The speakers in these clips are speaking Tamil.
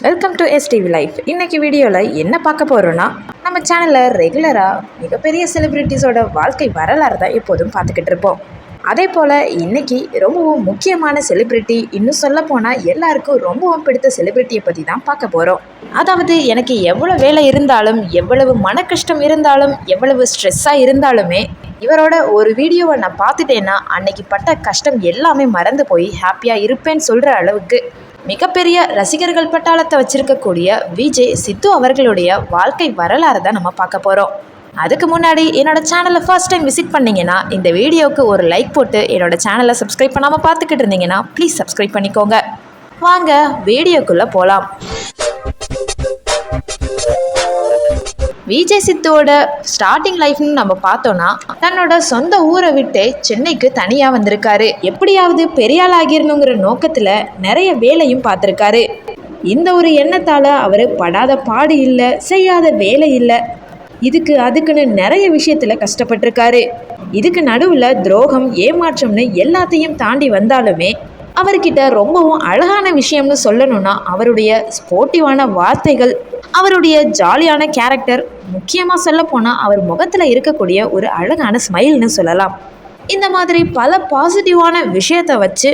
வெல்கம் டு எஸ்டிவி லைஃப் இன்னைக்கு வீடியோவில் என்ன பார்க்க போகிறோன்னா நம்ம சேனலில் ரெகுலராக மிகப்பெரிய செலிப்ரிட்டிஸோட வாழ்க்கை வரலாறு தான் எப்போதும் பார்த்துக்கிட்டு இருப்போம். அதே போல் இன்னைக்கு ரொம்பவும் முக்கியமான செலிப்ரிட்டி இன்னும் சொல்ல போனால் எல்லாருக்கும் ரொம்பவும் பிடித்த செலிப்ரிட்டியை பற்றி தான் பார்க்க போகிறோம் அதாவது எனக்கு எவ்வளோ வேலை இருந்தாலும் எவ்வளவு மன கஷ்டம் இருந்தாலும் எவ்வளவு ஸ்ட்ரெஸ்ஸாக இருந்தாலுமே இவரோட ஒரு வீடியோவை நான் பார்த்துட்டேன்னா அன்னைக்கு பட்ட கஷ்டம் எல்லாமே மறந்து போய் ஹாப்பியாக இருப்பேன்னு சொல்கிற அளவுக்கு மிகப்பெரிய ரசிகர்கள் பட்டாளத்தை வச்சிருக்கக்கூடிய விஜய் சித்து அவர்களுடைய வாழ்க்கை வரலாறு தான் நம்ம பார்க்க போகிறோம் அதுக்கு முன்னாடி என்னோட சேனலை ஃபர்ஸ்ட் டைம் விசிட் பண்ணிங்கன்னா இந்த வீடியோவுக்கு ஒரு லைக் போட்டு என்னோட சேனலை சப்ஸ்கிரைப் பண்ணாமல் பார்த்துக்கிட்டு இருந்தீங்கன்னா ப்ளீஸ் சப்ஸ்கிரைப் பண்ணிக்கோங்க. வாங்க வீடியோக்குள்ளே போகலாம் விஜய் சித்துவோட ஸ்டார்டிங் லைஃப்னு நம்ம பார்த்தோன்னா தன்னோட சொந்த ஊரை விட்டு சென்னைக்கு தனியாக வந்திருக்காரு. எப்படியாவது பெரிய ஆகிடணுங்கிற நோக்கத்தில் நிறைய வேலையும் பார்த்துருக்காரு. இந்த ஒரு எண்ணத்தால் அவர் படாத பாடு இல்லை செய்யாத வேலை இல்லை. இதுக்கு அதுக்குன்னு நிறைய விஷயத்தில் கஷ்டப்பட்டிருக்காரு. இதுக்கு நடுவில் துரோகம் ஏமாற்றம்னு எல்லாத்தையும் தாண்டி வந்தாலுமே அவர்கிட்ட ரொம்பவும் அழகான விஷயம்னு சொல்லணும்னா அவருடைய ஸ்போர்ட்டிவான வார்த்தைகள் அவருடைய ஜாலியான கேரக்டர் முக்கியமாக சொல்ல போனால் அவர் முகத்தில் இருக்கக்கூடிய ஒரு அழகான ஸ்மைல்னு சொல்லலாம். இந்த மாதிரி பல பாசிட்டிவான விஷயத்தை வச்சு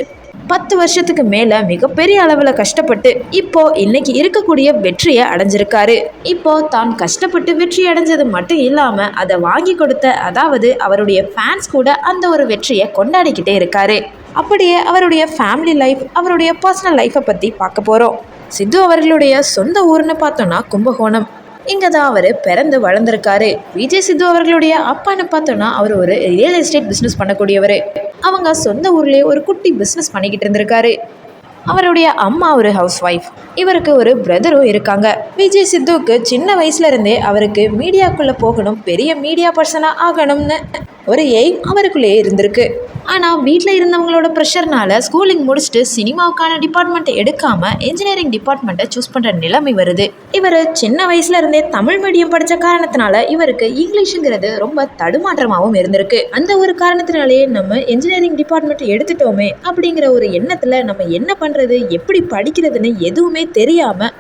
பத்து வருஷத்துக்கு மேலே மிகப்பெரிய அளவில் கஷ்டப்பட்டு இப்போ இன்னைக்கு இருக்கக்கூடிய வெற்றியை அடைஞ்சிருக்காரு. இப்போ தான் கஷ்டப்பட்டு வெற்றி அடைஞ்சது மட்டும் இல்லாமல் அதை வாங்கி கொடுத்த அதாவது அவருடைய ஃபேன்ஸ் கூட அந்த ஒரு வெற்றியை கொண்டாடிக்கிட்டே இருக்காரு. அப்படியே அவருடைய ஃபேமிலி லைஃப் அவருடைய பர்சனல் லைஃப்பை பற்றி பார்க்க போகிறோம் சித்து அவர்களுடைய சொந்த ஊர்னு பார்த்தோன்னா கும்பகோணம். இங்கே தான் அவர் பிறந்து வளர்ந்துருக்காரு. விஜய் சித்து அவர்களுடைய அப்பான்னு பார்த்தோன்னா அவர் ஒரு ரியல் எஸ்டேட் பிஸ்னஸ் பண்ணக்கூடியவர். அவங்க சொந்த ஊர்லேயே ஒரு குட்டி பிஸ்னஸ் பண்ணிக்கிட்டு இருந்திருக்காரு. அவருடைய அம்மா ஒரு ஹவுஸ் ஒய்ஃப் இவருக்கு ஒரு பிரதரும் இருக்காங்க. விஜய் சித்துவுக்கு சின்ன வயசுல இருந்தே அவருக்கு மீடியாக்குள்ளே போகணும் பெரிய மீடியா பர்சனாக ஆகணும்னு ஒரு எய்ம் அவருக்குள்ளேயே இருந்திருக்கு. ஆனால் வீட்டில் இருந்தவங்களோட ப்ரெஷர்னால ஸ்கூலிங் முடிச்சுட்டு சினிமாவுக்கான டிபார்ட்மெண்ட்டை எடுக்காமல் இன்ஜினியரிங் டிபார்ட்மெண்ட்டை சூஸ் பண்ணுற நிலைமை வருது. இவர் சின்ன வயசுல இருந்தே தமிழ் மீடியம் படித்த காரணத்தினால இவருக்கு இங்கிலீஷுங்கிறது ரொம்ப தடுமாற்றமாகவும் இருந்திருக்கு. அந்த ஒரு காரணத்தினாலேயே நம்ம இன்ஜினியரிங் டிபார்ட்மெண்ட் எடுத்துட்டோமே அப்படிங்கிற ஒரு எண்ணத்தில் நம்ம என்ன பண்ணுறது எப்படி படிக்கிறதுன்னு எதுவுமே தெரியாமல்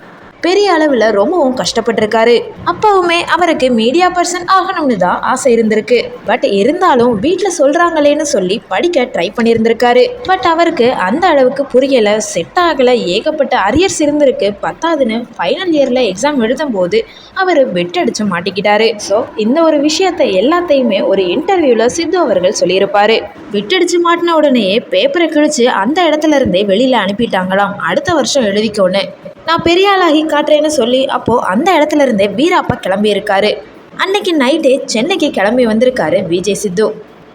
பெரிய அளவில் ரொம்பவும் கஷ்டப்பட்டிருக்காரு. அப்பவுமே அவருக்கு மீடியா பர்சன் ஆகணும்னு தான் ஆசை இருந்திருக்கு. பட் இருந்தாலும் வீட்டில் சொல்கிறாங்களேன்னு சொல்லி படிக்க ட்ரை பண்ணியிருந்திருக்காரு பட் அவருக்கு அந்த அளவுக்கு புரியலை செட் ஆகலை. ஏகப்பட்ட அரியர்ஸ் இருந்திருக்கு. பத்தாவதுன்னு ஃபைனல் இயரில் எக்ஸாம் எழுதும்போது அவர் வெட்டடிச்சு மாட்டிக்கிட்டாரு. ஸோ இந்த ஒரு விஷயத்தை எல்லாத்தையுமே ஒரு இன்டர்வியூவில் சித்து அவர்கள் சொல்லியிருப்பாரு. விட்டடிச்சு மாட்டின உடனேயே பேப்பரை கிழிச்சு அந்த இடத்துல இருந்தே வெளியில் அனுப்பிட்டாங்களாம். அடுத்த வருஷம் எழுதிக்கோன்னு. நான் பெரிய ஆளாகி காட்டுறேன்னு சொல்லி அப்போது அந்த இடத்துல இருந்தே வீராப்பா கிளம்பியிருக்காரு. அன்னைக்கு நைட்டே சென்னைக்கு கிளம்பி வந்திருக்காரு விஜய் சித்து.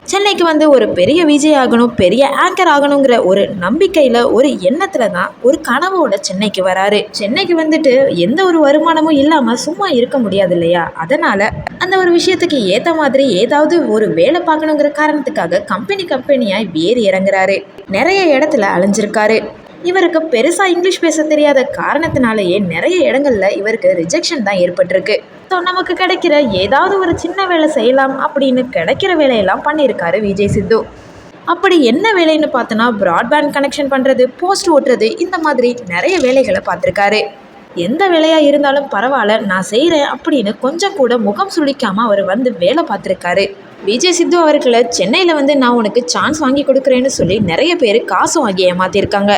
சென்னைக்கு வந்து ஒரு பெரிய விஜய் ஆகணும் பெரிய ஆங்கர் ஆகணுங்கிற ஒரு நம்பிக்கையில் ஒரு எண்ணத்தில் தான் ஒரு கனவோட சென்னைக்கு வராரு. சென்னைக்கு வந்துட்டு எந்த ஒரு வருமானமும் இல்லாமல் சும்மா இருக்க முடியாது இல்லையா? அதனால் அந்த ஒரு விஷயத்துக்கு ஏற்ற மாதிரி ஏதாவது ஒரு வேலை பார்க்கணுங்கிற காரணத்துக்காக கம்பெனி கம்பெனியாக வேறு இறங்குறாரு. நிறைய இடத்துல அலைஞ்சிருக்காரு. இவருக்கு பெருசாக இங்கிலீஷ் பேச தெரியாத காரணத்தினாலேயே நிறைய இடங்கள்ல இவருக்கு ரிஜெக்ஷன் தான் ஏற்பட்டிருக்கு. ஸோ நமக்கு கிடைக்கிற ஏதாவது ஒரு சின்ன வேலை செய்யலாம் அப்படின்னு கிடைக்கிற வேலையெல்லாம் பண்ணியிருக்காரு விஜய் சித்து அப்படி என்ன வேலைன்னு பார்த்தோன்னா ப்ராட்பேண்ட் கனெக்ஷன் பண்ணுறது போஸ்ட் ஓட்டுறது இந்த மாதிரி நிறைய வேலைகளை பார்த்துருக்காரு. எந்த வேலையாக இருந்தாலும் பரவாயில்ல நான் செய்கிறேன் அப்படின்னு கொஞ்சம் கூட முகம் சுளிக்காமல் அவர் வந்து வேலை பார்த்துருக்காரு. விஜய் சித்து அவர்களை சென்னையில் வந்து நான் உனக்கு சான்ஸ் வாங்கி கொடுக்குறேன்னு சொல்லி நிறைய பேர் காசு வாங்கி ஏமாற்றிருக்காங்க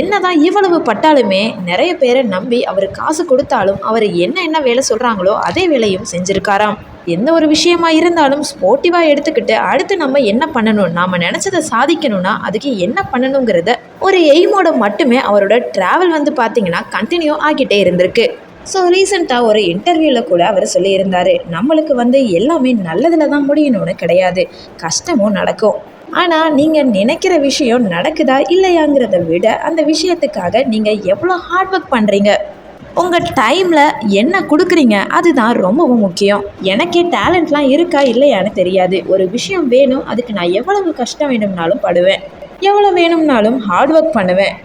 என்னதான் இவ்வளவு பட்டாலுமே நிறைய பேரை நம்பி அவர் காசு கொடுத்தாலும் அவர் என்ன என்ன வேலை சொல்கிறாங்களோ அதே வேலையும் செஞ்சுருக்காராம். எந்த ஒரு விஷயமா இருந்தாலும் ஸ்போர்ட்டிவாக எடுத்துக்கிட்டு அடுத்து நம்ம என்ன பண்ணணும்? நாம் நினச்சதை சாதிக்கணும்னா அதுக்கு என்ன பண்ணணுங்கிறத ஒரு எய்மோட மட்டுமே அவரோட ட்ராவல் வந்து பார்த்திங்கன்னா கண்டினியூ ஆகிட்டே இருந்திருக்கு. ஸோ ரீசெண்டாக ஒரு இன்டர்வியூவில் கூட அவர் சொல்லியிருந்தார் நம்மளுக்கு வந்து எல்லாமே நல்லதில் தான் முடியணும்னு கிடையாது. கஷ்டமும் நடக்கும். ஆனால் நீங்கள் நினைக்கிற விஷயம் நடக்குதா இல்லையாங்கிறத விட அந்த விஷயத்துக்காக நீங்கள் எவ்வளோ ஹார்ட் ஒர்க் பண்ணுறீங்க உங்கள் டைமில் என்ன கொடுக்குறீங்க? அதுதான் ரொம்பவும் முக்கியம். எனக்கே டேலண்ட்லாம் இருக்கா இல்லையான்னு தெரியாது. ஒரு விஷயம் வேணும் அதுக்கு நான் எவ்வளவு கஷ்டம் வேணும்னாலும் படுவேன். எவ்வளோ வேணும்னாலும் ஹார்ட் ஒர்க் பண்ணுவேன்.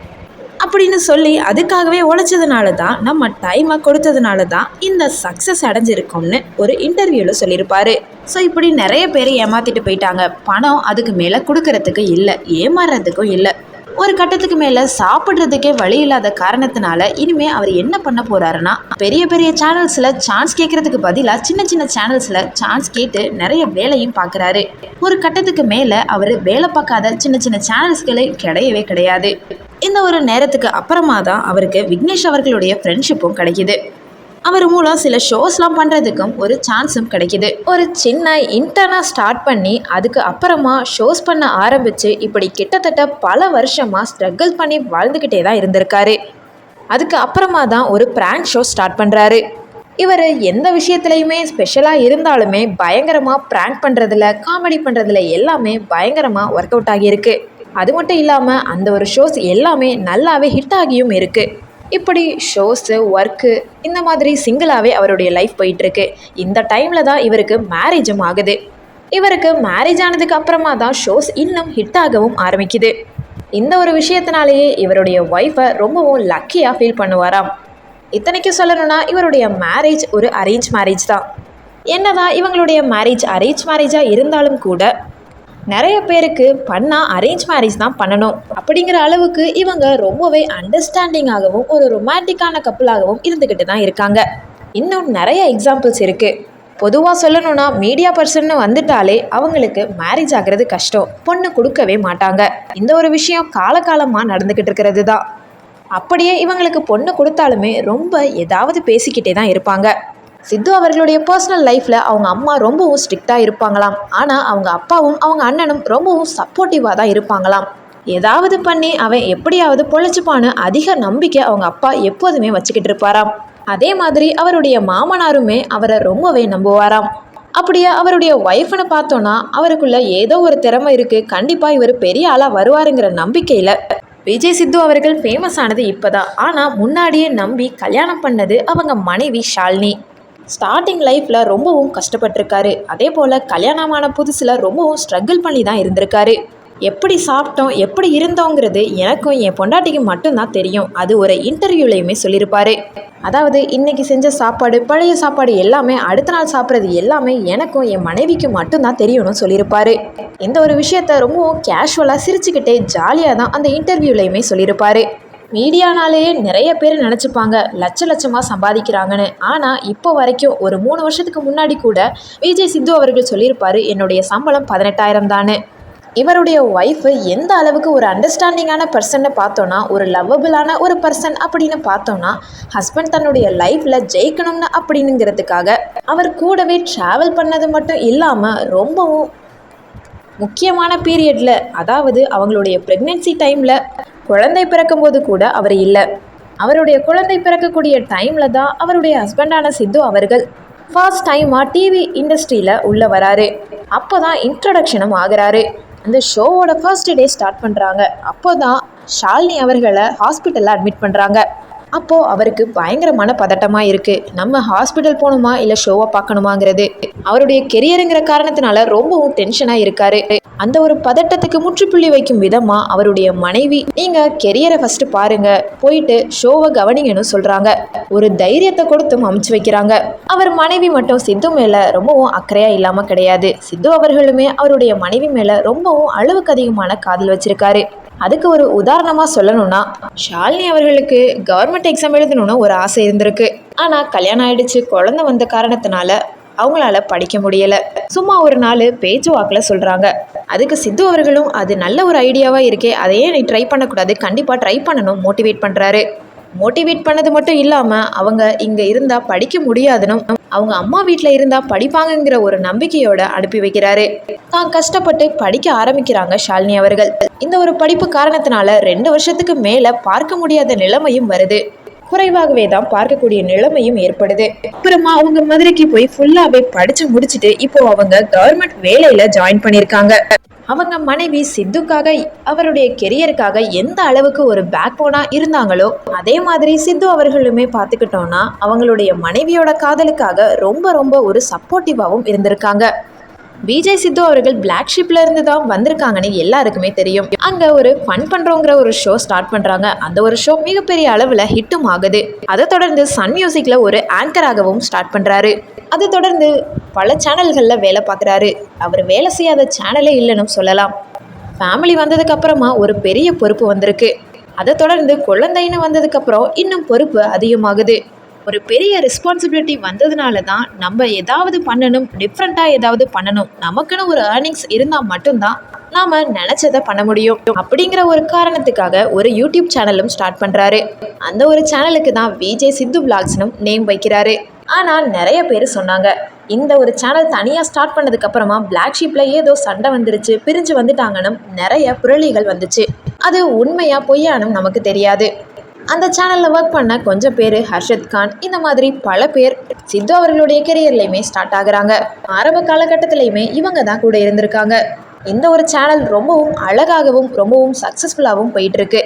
அப்படின்னு சொல்லி அதுக்காகவே உழைச்சதுனால தான் நம்ம டைமை கொடுத்ததுனால தான் இந்த சக்ஸஸ் அடைஞ்சிருக்கோம்னு ஒரு இன்டர்வியூவில் சொல்லியிருப்பாரு. ஸோ இப்படி நிறைய பேர் ஏமாற்றிட்டு போயிட்டாங்க. பணம் அதுக்கு மேலே கொடுக்கறதுக்கு இல்லை ஏமாறுறதுக்கும் இல்லை. ஒரு கட்டத்துக்கு மேலே சாப்பிட்றதுக்கே வழி இல்லாத காரணத்தினால இனிமேல் அவர் என்ன பண்ண போகிறாருன்னா பெரிய பெரிய சேனல்ஸில் சான்ஸ் கேட்கறதுக்கு பதிலாக சின்ன சின்ன சேனல்ஸில் சான்ஸ் கேட்டு நிறைய வேலையும் பார்க்குறாரு ஒரு கட்டத்துக்கு மேலே அவர் வேலை பார்க்காத சின்ன சின்ன சேனல்ஸ்களே கிடையவே கிடையாது. இந்த ஒரு நேரத்துக்கு அப்புறமா தான் அவருக்கு விக்னேஷ் அவர்களுடைய ஃப்ரெண்ட்ஷிப்பும் கிடைக்குது. அவர் மூலம் சில ஷோஸ்லாம் பண்ணுறதுக்கும் ஒரு சான்ஸும் கிடைக்குது. ஒரு சின்ன இன்டர்னாக ஸ்டார்ட் பண்ணி அதுக்கு அப்புறமா ஷோஸ் பண்ண ஆரம்பித்து இப்படி கிட்டத்தட்ட பல வருஷமாக ஸ்ட்ரகிள் பண்ணி வாழ்ந்துக்கிட்டே தான் இருந்திருக்காரு. அதுக்கு அப்புறமா தான் ஒரு பிராங்க் ஷோ ஸ்டார்ட் பண்ணுறாரு இவர் எந்த விஷயத்துலையுமே ஸ்பெஷலாக இருந்தாலுமே பயங்கரமாக ப்ராங்க் பண்ணுறதுல காமெடி பண்ணுறதுல எல்லாமே பயங்கரமாக ஒர்க் அவுட் ஆகியிருக்கு. அது மட்டும் இல்லாமல் அந்த ஒரு ஷோஸ் எல்லாமே நல்லாவே ஹிட் ஆகியும் இருக்குது இப்படி ஷோஸு ஒர்க்கு இந்த மாதிரி சிங்கிளாகவே அவருடைய லைஃப் போயிட்டுருக்கு. இந்த டைமில் தான் இவருக்கு மேரேஜும் ஆகுது. இவருக்கு மேரேஜ் ஆனதுக்கு அப்புறமா தான் ஷோஸ் இன்னும் ஹிட் ஆகவும் ஆரம்பிக்குது. இந்த ஒரு விஷயத்தினாலேயே இவருடைய ஒய்ஃபை ரொம்பவும் லக்கியாக ஃபீல் பண்ணுவாராம். இத்தனைக்கும் சொல்லணும்னா இவருடைய மேரேஜ் ஒரு அரேஞ்ச் மேரேஜ் தான். என்னதான் இவங்களுடைய மேரேஜ் அரேஞ்ச் மேரேஜாக இருந்தாலும் கூட நிறைய பேருக்கு பண்ணால் அரேஞ்ச் மேரேஜ் தான் பண்ணணும். அப்படிங்கிற அளவுக்கு இவங்க ரொம்பவே அண்டர்ஸ்டாண்டிங்காகவும் ஒரு ரொமான்டிக்கான கப்பலாகவும் இருந்துக்கிட்டு தான் இருக்காங்க. இன்னும் நிறைய எக்ஸாம்பிள்ஸ் இருக்குது பொதுவாக சொல்லணும்னா மீடியா பர்சன் வந்துட்டாலே அவங்களுக்கு மேரேஜ் ஆகிறது கஷ்டம். பொண்ணு கொடுக்கவே மாட்டாங்க. இந்த ஒரு விஷயம் காலகாலமாக நடந்துக்கிட்டு இருக்கிறது தான். அப்படியே இவங்களுக்கு பொண்ணு கொடுத்தாலுமே ரொம்ப ஏதாவது பேசிக்கிட்டே தான் இருப்பாங்க. சித்து அவர்களுடைய பர்சனல் லைஃப்பில் அவங்க அம்மா ரொம்பவும் ஸ்ட்ரிக்டாக இருப்பாங்களாம். ஆனால் அவங்க அப்பாவும் அவங்க அண்ணனும் ரொம்பவும் சப்போர்ட்டிவாக தான் இருப்பாங்களாம். ஏதாவது பண்ணி அவன் எப்படியாவது பொழைச்சிப்பான்னு அதிக நம்பிக்கை அவங்க அப்பா எப்போதுமே வச்சுக்கிட்டு இருப்பாராம். அதே மாதிரி அவருடைய மாமனாருமே அவரை ரொம்பவே நம்புவாராம். அப்படியே அவருடைய ஒய்ஃப்னு பார்த்தோன்னா அவருக்குள்ள ஏதோ ஒரு திறமை இருக்குது கண்டிப்பாக இவர் பெரிய ஆளாக வருவாருங்கிற நம்பிக்கையில் விஜய் சித்து அவர்கள் ஃபேமஸ் ஆனது இப்போதான். ஆனால் முன்னாடியே நம்பி கல்யாணம் பண்ணது அவங்க மனைவி ஷால்னி. ஸ்டார்டிங் லைஃப்பில் ரொம்பவும் கஷ்டப்பட்டிருக்காரு. அதே போல் கல்யாணமான புதுசில் ரொம்பவும் ஸ்ட்ரகிள் பண்ணி தான் இருந்திருக்காரு. எப்படி சாப்பிட்டோம் எப்படி இருந்தோங்கிறது எனக்கும் என் பொண்டாட்டிக்கும் மட்டும்தான் தெரியும். அது ஒரு இன்டர்வியூலையுமே சொல்லியிருப்பாரு. அதாவது இன்னைக்கு செஞ்ச சாப்பாடு பழைய சாப்பாடு எல்லாமே அடுத்த நாள் சாப்பிட்றது எல்லாமே எனக்கும் என் மனைவிக்கும் மட்டும்தான் தெரியணும்னு சொல்லியிருப்பாரு. இந்த ஒரு விஷயத்த ரொம்பவும் கேஷுவலாக சிரிச்சுக்கிட்டே ஜாலியாக தான் அந்த இன்டர்வியூலையுமே சொல்லியிருப்பாரு. மீடியானாலேயே நிறைய பேர் நினச்சிப்பாங்க லட்ச லட்சமாக சம்பாதிக்கிறாங்கன்னு. ஆனால் இப்போ வரைக்கும் ஒரு மூணு வருஷத்துக்கு முன்னாடி கூட விஜய் சித்து அவர்கள் சொல்லியிருப்பாரு என்னுடைய சம்பளம் பதினெட்டாயிரம் தானே இவருடைய ஒய்ஃபு எந்த அளவுக்கு ஒரு அண்டர்ஸ்டாண்டிங்கான பர்சன்னு பார்த்தோன்னா ஒரு லவ்வபிளான ஒரு பர்சன் அப்படின்னு பார்த்தோன்னா ஹஸ்பண்ட் தன்னுடைய லைஃப்பில் ஜெயிக்கணும்னு அப்படின்னுங்கிறதுக்காக அவர் கூடவே ட்ராவல் பண்ணது மட்டும் இல்லாமல் ரொம்பவும் முக்கியமான பீரியடில் அதாவது அவங்களுடைய ப்ரெக்னென்சி டைமில் குழந்தை பிறக்கும்போது கூட அவர் இல்லை. அவருடைய குழந்தை பிறக்கக்கூடிய டைமில் தான் அவருடைய ஹஸ்பண்டான சித்து அவர்கள் ஃபர்ஸ்ட் டைமாக டிவி இண்டஸ்ட்ரியில் உள்ளே வராரு. அப்போ தான் இன்ட்ரடக்ஷனும் ஆகிறாரு. அந்த ஷோவோட ஃபர்ஸ்ட் டே ஸ்டார்ட் பண்ணுறாங்க அப்போ தான் ஷாலினி அவர்களை ஹாஸ்பிட்டலில் அட்மிட் பண்ணுறாங்க அப்போது அவருக்கு பயங்கரமான பதட்டமாக இருக்குது நம்ம ஹாஸ்பிட்டல் போகணுமா? இல்லை ஷோவை பார்க்கணுமாங்கிறது. அவருடைய கெரியருங்கிற காரணத்தினால ரொம்பவும் டென்ஷனாக இருக்காரு. அந்த ஒரு பதட்டத்துக்கு முற்றுப்புள்ளி வைக்கும் விதமாக அவருடைய மனைவி நீங்கள் கெரியரை ஃபஸ்ட்டு பாருங்க. போயிட்டு ஷோவை கவனிங்கன்னு சொல்கிறாங்க ஒரு தைரியத்தை கொடுத்தும் அமுச்சு வைக்கிறாங்க. அவர் மனைவி மட்டும் சித்து மேலே ரொம்பவும் அக்கறையாக இல்லாமல் கிடையாது. சித்து அவர்களுமே அவருடைய மனைவி மேலே ரொம்பவும் அளவுக்கு அதிகமான காதல் வச்சிருக்காரு. அதுக்கு ஒரு உதாரணமாக சொல்லணும்னா ஷாலினி அவர்களுக்கு கவர்மெண்ட் எக்ஸாம் எழுதணும்னு ஒரு ஆசை இருந்திருக்கு. ஆனால் கல்யாணம் ஆயிடுச்சு குழந்தை வந்த காரணத்தினால அவங்களால படிக்க முடியலை. சும்மா ஒரு நாள் பேச்சு வாக்கில் சொல்கிறாங்க அதுக்கு சித்து அவர்களும் அது நல்ல ஒரு ஐடியாவாக இருக்கே அதையே நீ ட்ரை பண்ணக்கூடாது கண்டிப்பாக ட்ரை பண்ணணும் மோட்டிவேட் பண்ணுறாரு மோட்டிவேட் பண்ணது மட்டும் இல்லாமல் அவங்க இங்கே இருந்தால் படிக்க முடியாதுன்னு அவங்க அம்மா வீட்டில் இருந்தால் படிப்பாங்கங்கிற ஒரு நம்பிக்கையோட அனுப்பி வைக்கிறாரு. தான் கஷ்டப்பட்டு படிக்க ஆரம்பிக்கிறாங்க ஷாலினி அவர்கள். இந்த ஒரு படிப்பு காரணத்தினால ரெண்டு வருஷத்துக்கு மேலே பார்க்க முடியாத நிலைமையும் வருது. குறைவாகவே தான் பார்க்கக்கூடிய நிலைமையும் ஏற்படுது. அப்புறமா அவங்க மதுரைக்கு போய் ஃபுல்லாவே படிச்சு முடிச்சுட்டு இப்போ அவங்க கவர்மெண்ட் வேலையில ஜாயின் பண்ணியிருக்காங்க. அவங்க மனைவி சித்துக்காக அவருடைய கெரியருக்காக எந்த அளவுக்கு ஒரு பேக் போனா இருந்தாங்களோ அதே மாதிரி சித்து அவர்களுமே பார்த்துக்கிட்டோம்னா அவங்களுடைய மனைவியோட காதலுக்காக ரொம்ப ரொம்ப ஒரு சப்போர்ட்டிவாகவும் இருந்திருக்காங்க. விஜய் சித்து அவர்கள் பிளாக் ஷிப்ல இருந்து தான் வந்திருக்காங்கன்னு எல்லாருக்குமே தெரியும். அங்க ஒரு ஃபன் பண்றோங்கிற ஒரு ஷோ ஸ்டார்ட் பண்றாங்க. அந்த ஒரு ஷோ மிகப்பெரிய அளவுல ஹிட்டும் ஆகுது. அதை தொடர்ந்து சன் மியூசிக்ல ஒரு ஆங்கராகவும் ஸ்டார்ட் பண்றாரு. அதை தொடர்ந்து பல சேனல்களில் வேலை பார்க்குறாரு. அவர் வேலை செய்யாத சேனலே இல்லைன்னு சொல்லலாம். ஃபேமிலி வந்ததுக்கு அப்புறமா ஒரு பெரிய பொறுப்பு வந்திருக்கு. அதை தொடர்ந்து குழந்தைன்னு வந்ததுக்கப்புறம் இன்னும் பொறுப்பு அதிகமாகுது. ஒரு பெரிய ரெஸ்பான்சிபிலிட்டி வந்ததுனால தான் நம்ம ஏதாவது பண்ணணும் டிஃப்ரெண்ட்டாக ஏதாவது பண்ணணும். நமக்குன்னு ஒரு ஏர்னிங்ஸ் இருந்தால் மட்டும்தான் நாம் நினச்சதை பண்ண முடியும். அப்படிங்கிற ஒரு காரணத்துக்காக ஒரு யூடியூப் சேனலும் ஸ்டார்ட் பண்ணுறாரு அந்த ஒரு சேனலுக்கு தான் விஜய் சித்து பிளாக்ஸ்னும் நேம் வைக்கிறாரு. ஆனால் நிறைய பேர் சொன்னாங்க இந்த ஒரு சேனல் தனியாக ஸ்டார்ட் பண்ணதுக்கப்புறமா பிளாக் ஷீப்பில் ஏதோ சண்டை வந்துருச்சு பிரிஞ்சு வந்துட்டாங்கன்னு நிறைய புரளிகள் வந்துச்சு. அது உண்மையாக பொய்யானும் நமக்கு தெரியாது. அந்த சேனலில் ஒர்க் பண்ண கொஞ்சம் பேர் ஹர்ஷத் கான் இந்த மாதிரி பல பேர் சித்து அவர்களுடைய கெரியர்லையுமே ஸ்டார்ட் ஆகுறாங்க. ஆரம்ப காலகட்டத்திலையுமே இவங்க தான் கூட இருந்திருக்காங்க. இந்த ஒரு சேனல் ரொம்பவும் அழகாகவும் ரொம்பவும் சக்ஸஸ்ஃபுல்லாகவும் போயிட்டுருக்கு.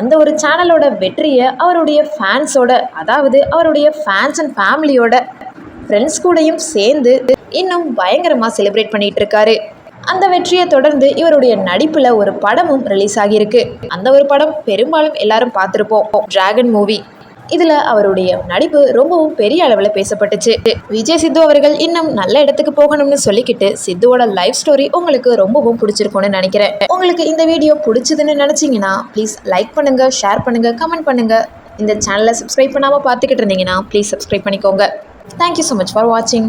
அந்த ஒரு சேனலோட வெற்றியை அவருடைய ஃபேன்ஸோட அதாவது அவருடைய ஃபேன்ஸ் அண்ட் ஃபேமிலியோட ஃப்ரெண்ட்ஸ் கூடயும் சேர்ந்து இன்னும் பயங்கரமாக செலிப்ரேட் பண்ணிகிட்டு இருக்காரு அந்த வெற்றியை தொடர்ந்து இவருடைய நடிப்பில் ஒரு படமும் ரிலீஸ் ஆகியிருக்கு. அந்த ஒரு படம் பெரும்பாலும் எல்லாரும் பார்த்துருப்போம். டிராகன் மூவி இதில் அவருடைய நடிப்பு ரொம்பவும் பெரிய அளவில் பேசப்பட்டுச்சு. விஜய் சித்து அவர்கள் இன்னும் நல்ல இடத்துக்கு போகணும்னு சொல்லிக்கிட்டு சித்துவோட லைஃப் ஸ்டோரி உங்களுக்கு ரொம்பவும் பிடிச்சிருக்கும்னு நினைக்கிறேன். உங்களுக்கு இந்த வீடியோ பிடிச்சதுன்னு நினச்சிங்கன்னா ப்ளீஸ் லைக் பண்ணுங்கள் ஷேர் பண்ணுங்கள் கமெண்ட் பண்ணுங்கள் இந்த சேனலை சப்ஸ்கிரைப் பண்ணாமல் பார்த்துக்கிட்டு இருந்தீங்கன்னா ப்ளீஸ் சப்ஸ்கிரைப் பண்ணிக்கோங்க. Thank you so much for வாட்சிங்